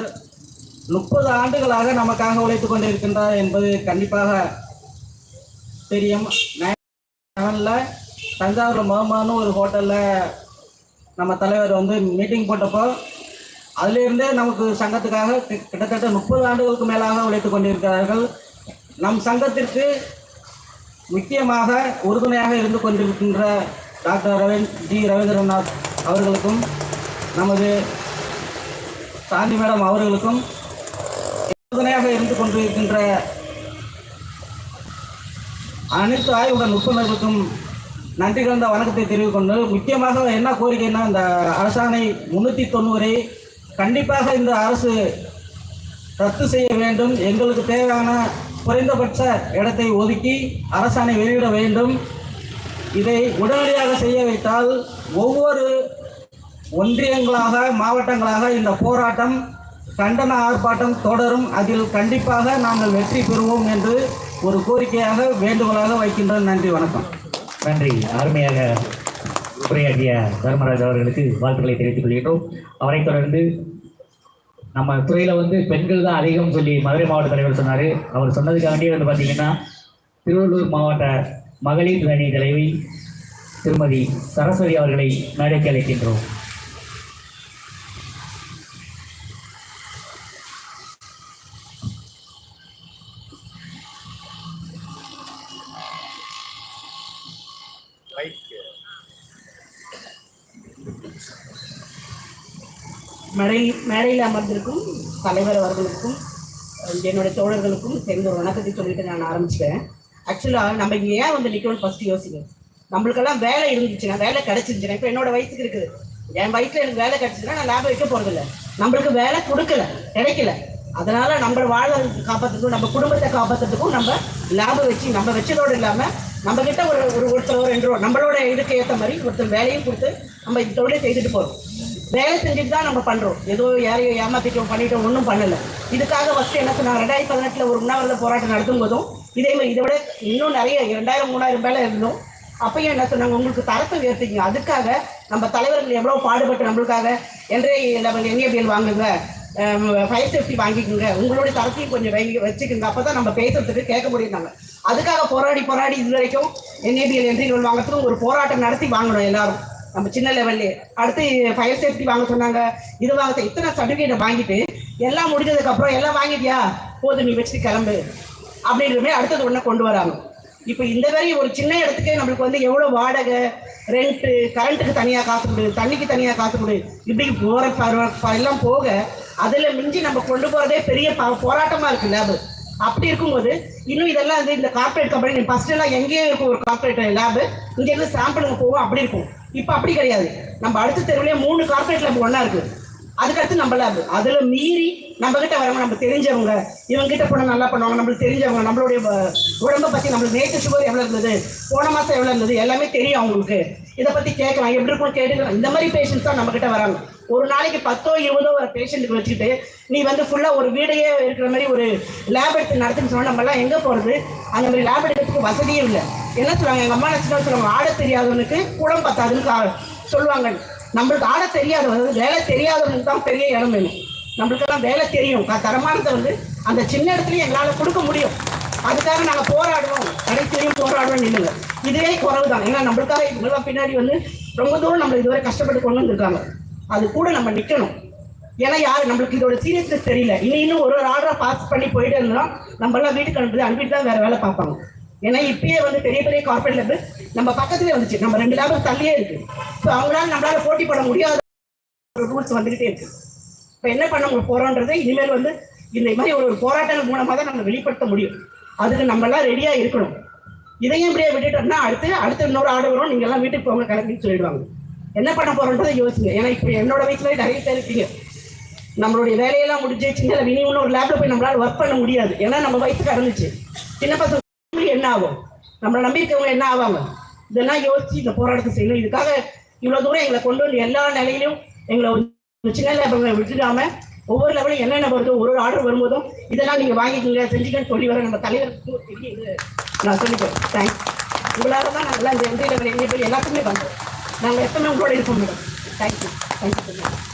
அவர் முப்பது ஆண்டுகளாக நமக்காக உழைத்துக் கொண்டிருக்கின்றார் என்பது கண்டிப்பாக தெரியும். செவனில் தஞ்சாவூர் மகமான்னு ஒரு ஹோட்டலில் நம்ம தலைவர் வந்து மீட்டிங் போட்டப்போ அதிலிருந்தே நமக்கு சங்கத்துக்காக கிட்டத்தட்ட முப்பது ஆண்டுகளுக்கு மேலாக உழைத்துக் கொண்டிருக்கிறார்கள். நம் சங்கத்திற்கு முக்கியமாக உறுதுணையாக இருந்து கொண்டிருக்கின்ற டாக்டர் ரவீன் ஜி ரவீந்திரநாத் அவர்களுக்கும் நமது சாந்தி மேடம் அவர்களுக்கும் உறுதுணையாக இருந்து கொண்டிருக்கின்ற அனைத்து ஆய்வுடன் நுட்புணர்களுக்கும் நன்றி கலந்த வணக்கத்தை தெரிவிக்கொண்டு முக்கியமாக என்ன கோரிக்கைன்னா இந்த அரசாணை முன்னூற்றி தொண்ணூறை கண்டிப்பாக இந்த அரசு ரத்து செய்ய வேண்டும். எங்களுக்கு தேவையான குறைந்தபட்ச இடத்தை ஒதுக்கி அரசாணை வெளியிட வேண்டும். இதை உடனடியாக செய்ய வைத்தால் ஒவ்வொரு ஒன்றியங்களாக மாவட்டங்களாக இந்த போராட்டம் கண்டன ஆர்ப்பாட்டம் தொடரும். அதில் கண்டிப்பாக நாங்கள் வெற்றி பெறுவோம் என்று ஒரு கோரிக்கையாக வேண்டுகோளாக வைக்கின்றோம் நன்றி வணக்கம். நன்றி. அருமையாக உரையாடிய தர்மராஜ் அவர்களுக்கு வாழ்த்துக்களை தெரிவித்துக் கொள்கின்றோம். அவரை தொடர்ந்து நம்ம துறையில வந்து பெண்கள் தான் அதிகம் சொல்லி மதுரை மாவட்ட தலைவர் சொன்னாரு. அவர் சொன்னதுக்காண்டியே வந்து பார்த்தீங்கன்னா திருவள்ளூர் மாவட்ட மகளிர் அணி தலைவி திருமதி சரஸ்வதி அவர்களை மேடைக்கு அழைக்கின்றோம். மேடை மேடையில் அமர்ந்திருக்கும் தலைவர் அவர்களுக்கும் என்னுடைய தோழர்களுக்கும் சேர்ந்த ஒரு வணக்கத்தை சொல்லிட்டு நான் ஆரம்பிச்சிட்டேன் ஆக்சுவலாக நம்ம இங்கே ஏன் வந்து நிற்கணும்னு ஃபஸ்ட்டு யோசிக்கணும் நம்மளுக்கெல்லாம் வேலை இருந்துச்சுன்னா வேலை கிடைச்சிருந்துச்சுன்னா இப்போ என்னோட வயசுக்கு இருக்குது. என் வயசில் எனக்கு வேலை கிடச்சிதுன்னா நான் லேபம் வைக்க போகிறதில்ல நம்மளுக்கு வேலை கொடுக்கல கிடைக்கல. அதனால நம்ம வாழ காப்பாற்றுறதுக்கும் நம்ம குடும்பத்தை காப்பாற்றுறதுக்கும் நம்ம லாபம் வச்சு நம்ம வச்சதோடு இல்லாமல் நம்ம கிட்ட ஒரு ஒரு ஒருத்தர் ஒரு ரெண்டு ரூபா நம்மளோட இதுக்கு ஏற்ற மாதிரி ஒருத்தர் வேலையும் கொடுத்து நம்ம இந்த தொழிலை செய்துட்டு போகிறோம் வேலை செஞ்சுட்டு தான் நம்ம பண்ணுறோம் ஏதோ யாரையும் ஏமாத்திட்டோம் பண்ணிட்டோம் ஒன்றும் பண்ணலை. இதுக்காக ஃபஸ்ட்டு என்ன சொன்னாங்க ரெண்டாயிரத்தி பதினெட்டில் ஒரு உண்ணாவிரத போராட்டம் நடத்தும் போதும் இதே மாதிரி இதை விட இன்னும் நிறைய ரெண்டாயிரம் மூணாயிரம் பேல இருந்தோம். அப்பயும் என்ன சொன்னாங்க உங்களுக்கு தரத்தை உயர்த்திங்க அதுக்காக நம்ம தலைவர்கள் எவ்வளோ பாடுபட்டு நம்மளுக்காக என்றே லெவல் என்ஏபிஎல் வாங்குங்க. ஃபயர் சேஃப்டி வாங்கிக்கோங்க. உங்களுடைய தரத்தையும் கொஞ்சம் வை வச்சுக்கோங்க. அப்போ தான் நம்ம பேசுறதுக்கு கேட்க முடியுந்தாங்க அதுக்காக போராடி போராடி இது வரைக்கும் என்ஏபிஎல் என்ட்ரி லோன் வாங்குறதுக்கு ஒரு போராட்டம் நடத்தி வாங்கணும் எல்லாரும். நம்ம சின்ன லெவல்லே அடுத்து ஃபயர் சேஃப்டி வாங்க சொன்னாங்க. இது வாங்க இத்தனை சர்டிஃபிகேட்டை வாங்கிட்டு எல்லாம் முடிஞ்சதுக்கப்புறம் எல்லாம் வாங்கிட்டியா? போதும் நீ வச்சுட்டு கிளம்பு. அப்படின்ற மாதிரி அடுத்தது ஒன்று கொண்டு வராங்க. இப்போ இந்த மாதிரி ஒரு சின்ன இடத்துக்கே நம்மளுக்கு வந்து எவ்வளோ வாடகை ரெண்ட்டு கரண்ட்டுக்கு தனியாக காசு கொடு தண்ணிக்கு தனியாக காசு கொடு இப்படி போகிற எல்லாம் போக அதில் மிஞ்சி நம்ம கொண்டு போகிறதே பெரிய ப- போராட்டமாக இருக்கு லேபு அப்படி இருக்கும்போது இன்னும் இதெல்லாம் வந்து இந்த கார்ப்பரேட் கம்பெனி ஃபர்ஸ்ட் எல்லாம் எங்கேயோ இருக்கும் ஒரு கார்பரேட் லேபு இங்க இருந்து சாம்பிளுங்க போவோம் அப்படி இருக்கும். இப்போ அப்படி கிடையாது. நம்ம அடுத்த தெருவுலயே மூணு கார்ப்பரேட் லேப் ஒன்றா இருக்கு. அதுக்கடுத்து நம்மள அதுல மீறி நம்ம கிட்ட வரவங்க நம்ம தெரிஞ்சவங்க இவங்க கிட்ட போனா நல்லா பண்ணுவாங்க நம்மளுக்கு தெரிஞ்சவங்க நம்மளுடைய உடம்ப பத்தி நம்மளுக்கு நேற்று சுகர் எவ்வளவு இருந்தது போன மாசம் எவ்வளவு இருந்தது எல்லாமே தெரியும் அவங்களுக்கு. இதை பத்தி கேட்கலாம் எப்படி இருக்கும் கேட்டுக்கலாம். இந்த மாதிரி பேஷண்ட்ஸ் தான் நம்ம கிட்ட வராங்க. ஒரு நாளைக்கு பத்தோ இருபதோ ஒரு பேஷண்ட்டுக்கு வச்சுக்கிட்டு நீ வந்து ஃபுல்லா ஒரு வீடையே இருக்கிற மாதிரி ஒரு லேப் எடுத்து நடத்துன்னு சொன்னா நம்ம எங்கே எங்க போறது? அந்த மாதிரி லேப் எடுக்கிறதுக்கு வசதியும் இல்லை. என்ன சொல்லுவாங்க? எங்க அம்மா என்ன சொல்லுவாங்க? ஆட தெரியாதவனுக்கு குளம் பத்தாதுன்னு சொல்லுவாங்க நம்மளுக்கு ஆட தெரியாதவங்க வேலை தெரியாதவங்களுக்கு தான் பெரிய இடம் வேணும். நம்மளுக்கெல்லாம் வேலை தெரியும். தரமானதை வந்து அந்த சின்ன இடத்துலையும் எங்களால் கொடுக்க முடியும். அதுக்காக நாங்கள் போராடுவோம் கடைசியும் போராடுவோம் இல்லைங்க. இதுவே குறவு தான் ஏன்னா நம்மளுக்காக இவங்கெல்லாம் பின்னாடி வந்து ரொம்ப தூரம் நம்ம இதுவரை கஷ்டப்பட்டு கொண்டு வந்திருக்காங்க. அது கூட நம்ம நிற்கணும் ஏன்னா யார்? நம்மளுக்கு இதோட சீரியஸ்னஸ் தெரியல. இன்னும் இன்னும் ஒரு ஒரு ஆர்டரை பாஸ் பண்ணி போயிட்டு இருந்தோம் நம்மளாம் வீட்டுக்கு அனுப்பி அனுப்பிட்டு தான் வேறு வேலை பார்ப்பாங்க. ஏன்னா இப்பயே வந்து பெரிய பெரிய கார்பரேட் லேபு நம்ம பக்கத்துலேயே வந்துச்சு. நம்ம ரெண்டு லேபர் தள்ளியே இருக்கு. ஸோ அவங்களால நம்மளால போட்டி போட முடியாத ரூல்ஸ் வந்துகிட்டே இருக்கு. இப்போ என்ன பண்ண போறோன்றதை இனிமேல் வந்து இந்த மாதிரி ஒரு போராட்டங்கள் மூலமாக தான் நம்ம வெளிப்படுத்த முடியும். அதுக்கு நம்ம எல்லாம் ரெடியா இருக்கணும். இதையும் இப்படியே விட்டுட்டோம்னா அடுத்து அடுத்து இன்னொரு ஆர்டர் வரும். நீங்க எல்லாம் வீட்டுக்கு போங்க கிளம்பின்னு சொல்லிடுவாங்க. என்ன பண்ண போறோன்றதை யோசிங்க. ஏன்னா இப்போ என்னோட வயசுல நிறைய பேர் இருக்கீங்க. நம்மளுடைய வேலையெல்லாம் முடிஞ்சு சின்ன இனி இன்னொரு ஒரு லேப்ல போய் நம்மளால ஒர்க் பண்ண முடியாது. ஏன்னா நம்ம வயசுக்கு அறந்துச்சு சின்ன பசங்க என்ன ஆகும் நம்மளை நம்பியிருக்கவங்க என்ன ஆவாங்க? இதெல்லாம் யோசிச்சு இந்த போராட்டத்தை செய்யணும். இதுக்காக இவ்வளவு தூரம் எங்களை கொண்டு வந்து எல்லா நிலையிலும் எங்களை ஒரு சின்ன லேபர்களை விட்டுடாம ஒவ்வொரு லெவலும் என்னென்ன வருதோ ஒரு ஒரு ஆர்டர் வரும்போதும் இதெல்லாம் நீங்க வாங்கிக்கோங்க செஞ்சுக்கன்னு சொல்லி வர நம்ம தலைவருக்கு பெரிய இது நான் சொல்லிக்கிறேன். தேங்க்ஸ் உங்களால தான் நாங்கள்லாம் இந்த எந்த லெவல் எங்கே போய் எல்லாத்துக்குமே பண்ணுறோம் நாங்கள் எப்பவுமே உங்களோட இருப்போம் மேடம். Thank you thank you